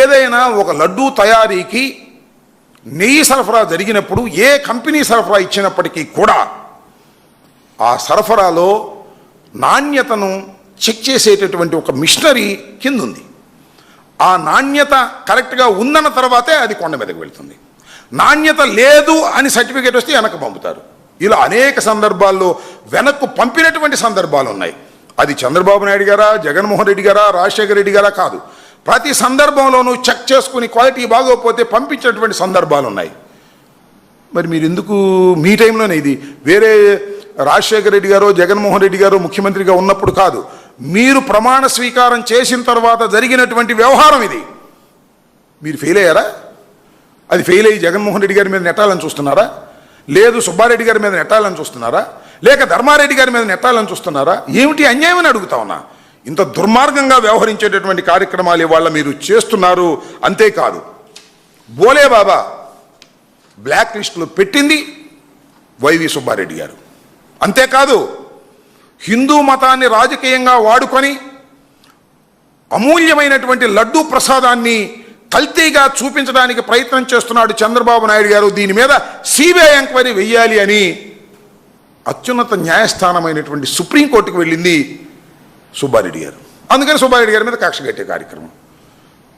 ఏదైనా ఒక లడ్డూ తయారీకి నెయ్యి సరఫరా జరిగినప్పుడు ఏ కంపెనీ సరఫరా ఇచ్చినప్పటికీ కూడా ఆ సరఫరాలో నాణ్యతను చెక్ చేసేటటువంటి ఒక మిషనరీ కింద ఉంది ఆ నాణ్యత కరెక్ట్గా ఉందన్న తర్వాతే అది కొండ మీదకి వెళ్తుంది. నాణ్యత లేదు అని సర్టిఫికేట్ వస్తే వెనక్కి పంపుతారు. ఇలా అనేక సందర్భాల్లో వెనక్కు పంపినటువంటి సందర్భాలు ఉన్నాయి అది చంద్రబాబు నాయుడు గారా జగన్మోహన్ రెడ్డి గారా రాజశేఖర రెడ్డి గారా కాదు. ప్రతి సందర్భంలోనూ చెక్ చేసుకుని క్వాలిటీ బాగోకపోతే పంపించినటువంటి సందర్భాలు ఉన్నాయి. మరి మీరు ఎందుకు మీ టైంలోనే ఇది? వేరే రాజశేఖర రెడ్డి గారు జగన్మోహన్ రెడ్డి గారు ముఖ్యమంత్రిగా ఉన్నప్పుడు కాదు. మీరు ప్రమాణ స్వీకారం చేసిన తర్వాత జరిగినటువంటి వ్యవహారం ఇది. మీరు ఫెయిల్ అయ్యారా? అది ఫెయిల్ అయ్యి జగన్మోహన్ రెడ్డి గారి మీద నెట్టాలని చూస్తున్నారా? లేదు సుబ్బారెడ్డి గారి మీద నెట్టాలని చూస్తున్నారా? లేక ధర్మారెడ్డి గారి మీద నెట్టాలని చూస్తున్నారా? ఏమిటి అన్యాయం అని అడుగుతా ఉన్నా? ఇంత దుర్మార్గంగా వ్యవహరించేటటువంటి కార్యక్రమాలు ఇవాళ మీరు చేస్తున్నారు అంతేకాదు. బోలే బాబా బ్లాక్ లిస్టులో పెట్టింది వైవి సుబ్బారెడ్డి గారు. అంతేకాదు హిందూ మతాన్ని రాజకీయంగా వాడుకొని అమూల్యమైనటువంటి లడ్డూ ప్రసాదాన్ని కల్తీగా చూపించడానికి ప్రయత్నం చేస్తున్నాడు చంద్రబాబు నాయుడు గారు. దీని మీద సిబిఐ ఎంక్వైరీ వెయ్యాలి అని అత్యున్నత న్యాయస్థానమైనటువంటి సుప్రీంకోర్టుకు వెళ్ళింది సుబ్బారెడ్డి గారు అందుకని సుబ్బారెడ్డి గారి మీద కక్ష కట్టే కార్యక్రమం.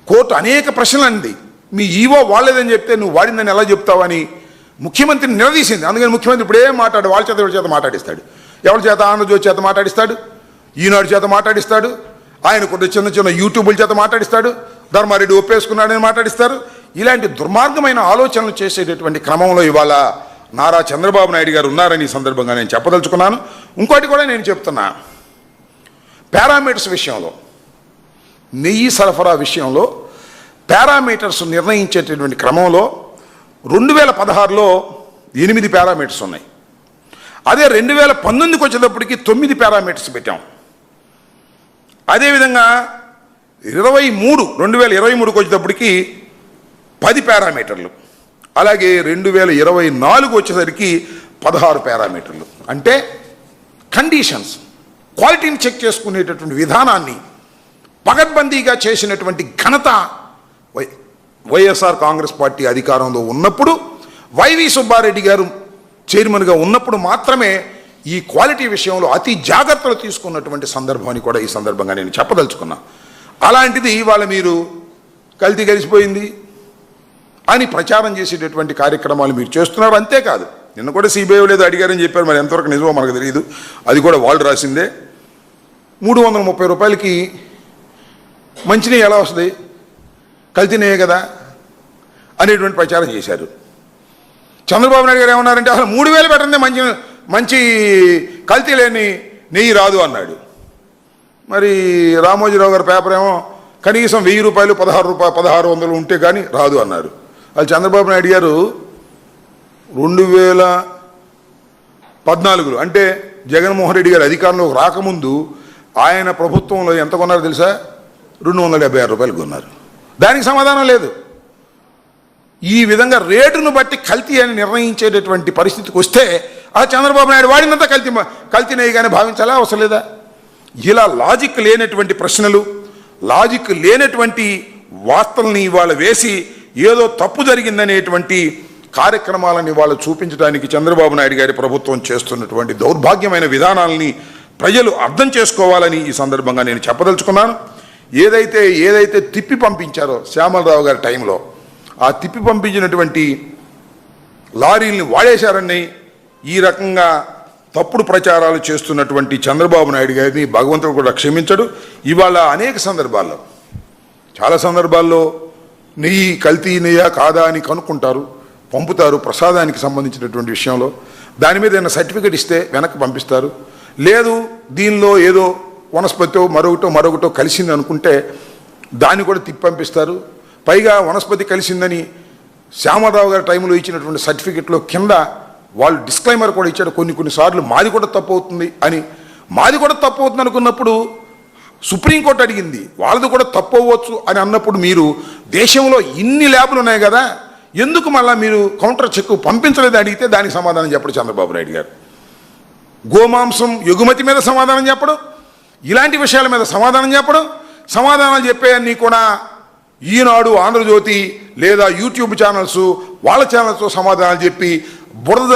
కోర్టు అనేక ప్రశ్నలు అంది. మీ ఈవో వాడలేదని చెప్తే నువ్వు వాడిందని ఎలా చెప్తావని ముఖ్యమంత్రిని నిలదీసింది. అందుకని ముఖ్యమంత్రి ఇప్పుడే మాట్లాడు వాళ్ళ చేత ఎవరి చేత మాట్లాడిస్తాడు. ఎవరి చేత ఆంధ్రజ్యోతి చేత మాట్లాడిస్తాడు ఈనాడు చేత మాట్లాడిస్తాడు ఆయన కొన్ని చిన్న చిన్న యూట్యూబుల చేత మాట్లాడిస్తాడు ధర్మారెడ్డి ఒప్పేసుకున్నాడని మాట్లాడిస్తారు. ఇలాంటి దుర్మార్గమైన ఆలోచనలు చేసేటటువంటి క్రమంలో ఇవాళ నారా చంద్రబాబు నాయుడు గారు ఉన్నారని ఈ సందర్భంగా నేను చెప్పదలుచుకున్నాను. ఇంకోటి కూడా నేను చెప్తున్నా. పారామీటర్స్ విషయంలో నెయ్యి సరఫరా విషయంలో పారామీటర్స్ నిర్ణయించేటటువంటి క్రమంలో రెండు వేల పదహారులో ఎనిమిది పారామీటర్స్ ఉన్నాయి. అదే రెండు వేల పంతొమ్మిదికి వచ్చేటప్పటికి తొమ్మిది పారామీటర్స్ పెట్టాం. అదేవిధంగా ఇరవై మూడు రెండు వేల ఇరవై మూడుకి వచ్చేటప్పటికి పది పారామీటర్లు. అలాగే రెండు వేల ఇరవై నాలుగు వచ్చేసరికి పదహారు పారామీటర్లు. అంటే కండిషన్స్. క్వాలిటీని చెక్ చేసుకునేటటువంటి విధానాన్ని పగడ్బందీగా చేసినటువంటి ఘనత వై వైఎస్ఆర్ కాంగ్రెస్ పార్టీ అధికారంలో ఉన్నప్పుడు వైవి సుబ్బారెడ్డి గారు చైర్మన్గా ఉన్నప్పుడు మాత్రమే ఈ క్వాలిటీ విషయంలో అతి జాగ్రత్తలు తీసుకున్నటువంటి సందర్భాన్ని కూడా ఈ సందర్భంగా నేను చెప్పదలుచుకున్నా. అలాంటిది ఇవాళ మీరు కల్తీ కలిసిపోయింది అని ప్రచారం చేసేటటువంటి కార్యక్రమాలు మీరు చేస్తున్నారు అంతేకాదు. నిన్న కూడా సిబిఐ లేదు అడిగారని చెప్పారు మరి ఎంతవరకు నిజమో మనకు తెలియదు అది కూడా వాళ్ళు రాసిందే. మూడు వందల ముప్పై రూపాయలకి మంచినీళ్ళు ఎలా వస్తుంది? కల్తీనే కదా అనేటువంటి ప్రచారం చేశారు. చంద్రబాబు నాయుడు గారు ఏమన్నారంటే అసలు మూడు వేలు పెట్టండి మంచి మంచి కల్తీ లేని నెయ్యి రాదు అన్నాడు. మరి రామోజీరావు గారి పేపర్ ఏమో కనీసం వెయ్యి రూపాయలు పదహారు రూపాయలు పదహారు వందలు ఉంటే కానీ రాదు అన్నారు. అది చంద్రబాబు నాయుడు గారు రెండు వేల పద్నాలుగులో అంటే జగన్మోహన్ రెడ్డి గారు అధికారంలోకి రాకముందు ఆయన ప్రభుత్వంలో ఎంత కొన్నారో తెలుసా? రెండు వందల డెబ్బై ఆరు రూపాయలు కొన్నారు. దానికి సమాధానం లేదు. ఈ విధంగా రేటును బట్టి కల్తీ అని నిర్ణయించేటటువంటి పరిస్థితికి వస్తే ఆ చంద్రబాబు నాయుడు వాడినంత కల్తీ కల్తీ కానీ భావించాలా? అవసరం లేదా? ఇలా లాజిక్ లేనటువంటి ప్రశ్నలు లాజిక్ లేనటువంటి వార్తల్ని ఇవాళ వేసి ఏదో తప్పు జరిగిందనేటువంటి కార్యక్రమాలని వాళ్ళు చూపించడానికి చంద్రబాబు నాయుడు గారి ప్రభుత్వం చేస్తున్నటువంటి దౌర్భాగ్యమైన విధానాలని ప్రజలు అర్థం చేసుకోవాలని ఈ సందర్భంగా నేను చెప్పదలుచుకున్నాను. ఏదైతే ఏదైతే తిప్పి పంపించారో శ్యామలరావు గారి టైంలో ఆ తిప్పి పంపించినటువంటి లారీల్ని వాడేశారని ఈ రకంగా తప్పుడు ప్రచారాలు చేస్తున్నటువంటి చంద్రబాబు నాయుడు గారిని భగవంతుడు కూడా క్షమించడు. ఇవాళ అనేక సందర్భాల్లో చాలా సందర్భాల్లో నెయ్యి కల్తీ నెయ్యా కాదా అని కనుక్కుంటారు పంపుతారు ప్రసాదానికి సంబంధించినటువంటి విషయంలో. దాని మీద ఏదైనా సర్టిఫికేట్ ఇస్తే వెనక్కి పంపిస్తారు. లేదు దీనిలో ఏదో వనస్పతితో మరొకటో మరొకటో కలిసింది అనుకుంటే దాన్ని కూడా తిప్పి పంపిస్తారు. పైగా వనస్పతి కలిసిందని శ్యామరావు గారి టైంలో ఇచ్చినటువంటి సర్టిఫికెట్లో కింద వాళ్ళు డిస్క్లైమర్ కూడా ఇచ్చారు. కొన్ని కొన్నిసార్లు మాది కూడా తప్పు అవుతుంది అని. మాది కూడా తప్పు అవుతుంది అనుకున్నప్పుడు సుప్రీంకోర్టు అడిగింది వాళ్ళది కూడా తప్పు అవ్వచ్చు అని అన్నప్పుడు మీరు దేశంలో ఇన్ని ల్యాబ్లు ఉన్నాయి కదా ఎందుకు మళ్ళీ మీరు కౌంటర్ చెక్ పంపించలేదు అడిగితే దానికి సమాధానం చెప్పడు చంద్రబాబు నాయుడు గారు. గోమాంసం ఎగుమతి మీద సమాధానం చెప్పడం ఇలాంటి విషయాల మీద సమాధానం చెప్పడం సమాధానాలు చెప్పేయన్నీ కూడా ఈనాడు ఆంధ్రజ్యోతి లేదా యూట్యూబ్ ఛానల్స్ వాళ్ళ ఛానల్స్తో సమాధానాలు చెప్పి బురద